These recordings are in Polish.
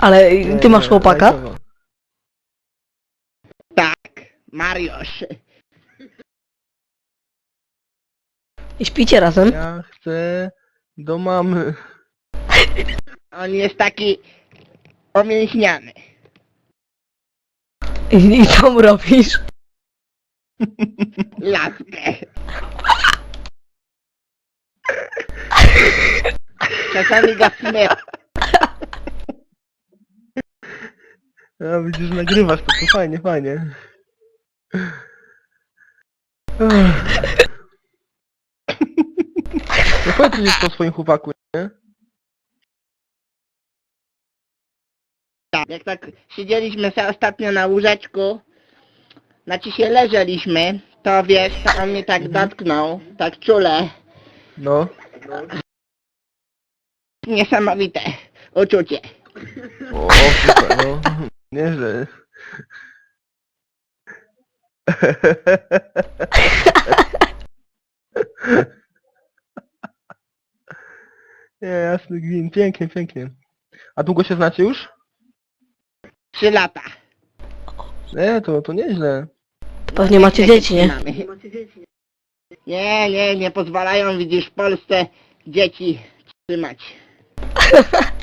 Ale ty masz chłopaka? Tak, Mariusz. I śpicie razem? Ja chcę do mamy. On jest taki omięśniany. I, i co mu robisz? Laskę. Czasami go. A widzisz, nagrywasz to, to fajnie, fajnie. No powiedz coś o swoim chłopaku, nie? Jak tak siedzieliśmy sobie ostatnio na łóżeczku, znaczy się leżeliśmy, to wiesz, to on mnie tak dotknął, tak czule. No. Niesamowite uczucie. O, super, no. Nieźle. Nie, jasny gwint. Pięknie, pięknie. A długo się znacie już? Trzy lata. Nie, to, to nieźle. To pewnie macie dzieci, nie? Mamy. Nie, nie, nie pozwalają, widzisz, w Polsce dzieci trzymać.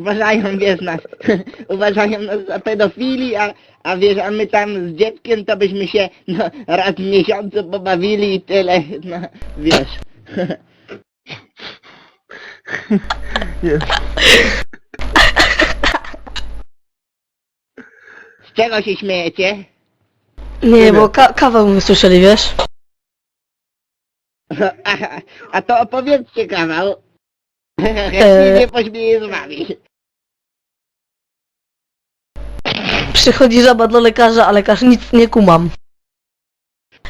Uważają, wiesz, nas, uważają nas za pedofili, a, a wiesz, a my tam z dzieckiem to byśmy się no, raz w miesiącu pobawili i tyle, no, wiesz. Z czego się śmiejecie? Nie, bo ka kawał my słyszeli, wiesz? A, a to opowiedzcie kawał. Chętnie Eee. się pośmieję z wami. Przychodzi żaba do lekarza, a lekarz nic nie kumam.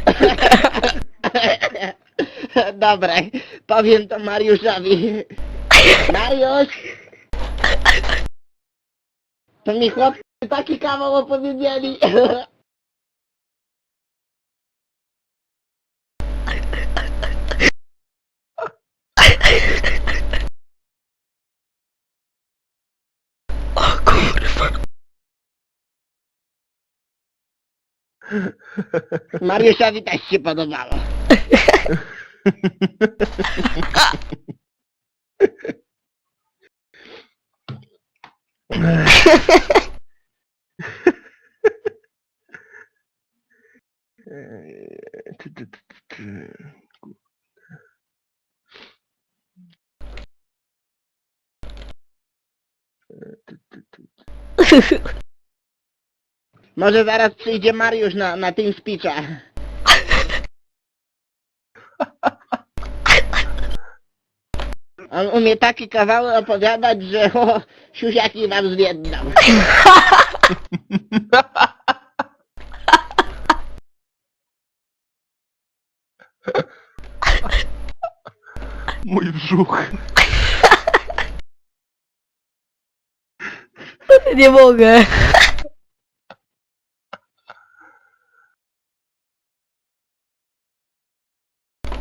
Dobra, powiem to Mariuszowi. Mariusz! To mi chłopcy taki kawał opowiedzieli. O kurwa. Mariuszowi też się podobało. Ty. Może zaraz przyjdzie Mariusz na, na tym speecha. On umie takie kawały opowiadać, że o, siusiaki wam zwiedzą. Mój brzuch. Nie mogę.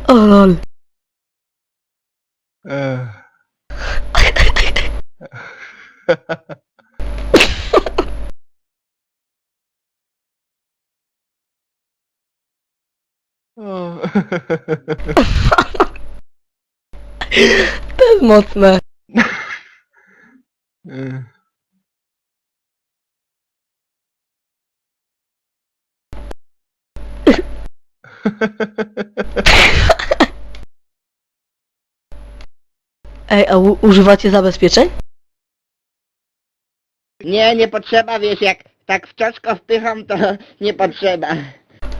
O lol. Eee. O. To Ej, a u- używacie zabezpieczeń? Nie, nie potrzeba, wiesz, jak tak w czaszko wpycham, to nie potrzeba.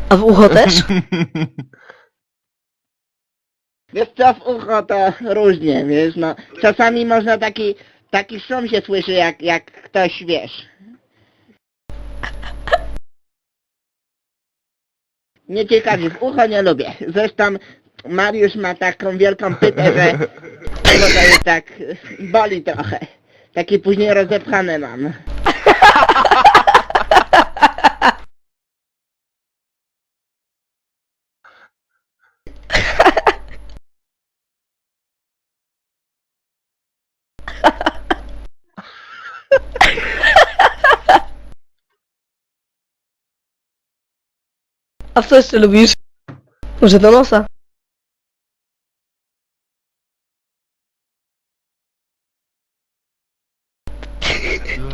A w ucho też? Wiesz co, w ucho to różnie, wiesz, no. Czasami można taki, taki szum się słyszy, jak, jak ktoś, wiesz. Nie ciekawi, w ucho nie lubię. Zresztą Mariusz ma taką wielką pytę, że dlatego to jest tak, boli trochę. Takie później rozepchane mam. A co jeszcze lubisz? Może do nosa?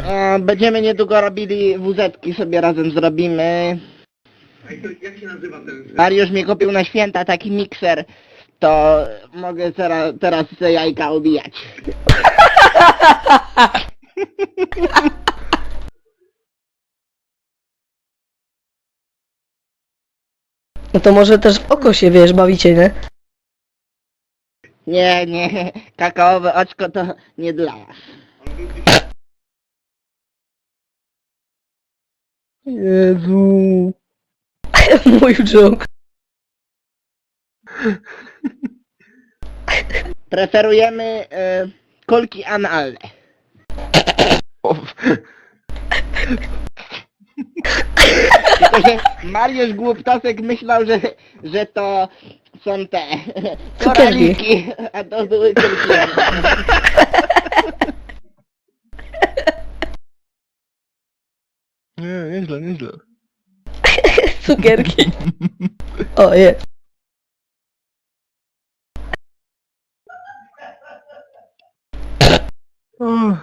E, będziemy niedługo robili wuzetki sobie razem zrobimy. Jak się nazywa ten Mariusz mi kupił na święta taki mikser, to mogę teraz, teraz te jajka ubijać. No to może też w oko się, wiesz, bawicie, nie? Nie, nie, kakaowe oczko to nie dla was. Jezu. Mój joke. Preferujemy e, kulki analne. O, Tylko, że Mariusz Głuptasek myślał, że, że to są te koraliki, a to były kulki analne. nie, nieźle, nieźle. Cukierki. O, je. O,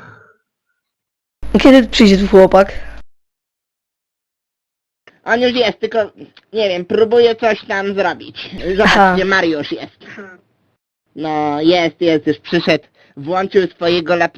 Kiedy przyjdzie tu chłopak? On już jest, tylko nie wiem, próbuję coś tam zrobić. Zobaczcie, Aha. Mariusz jest. No, jest, jest, już przyszedł. Włączył swojego laptopa.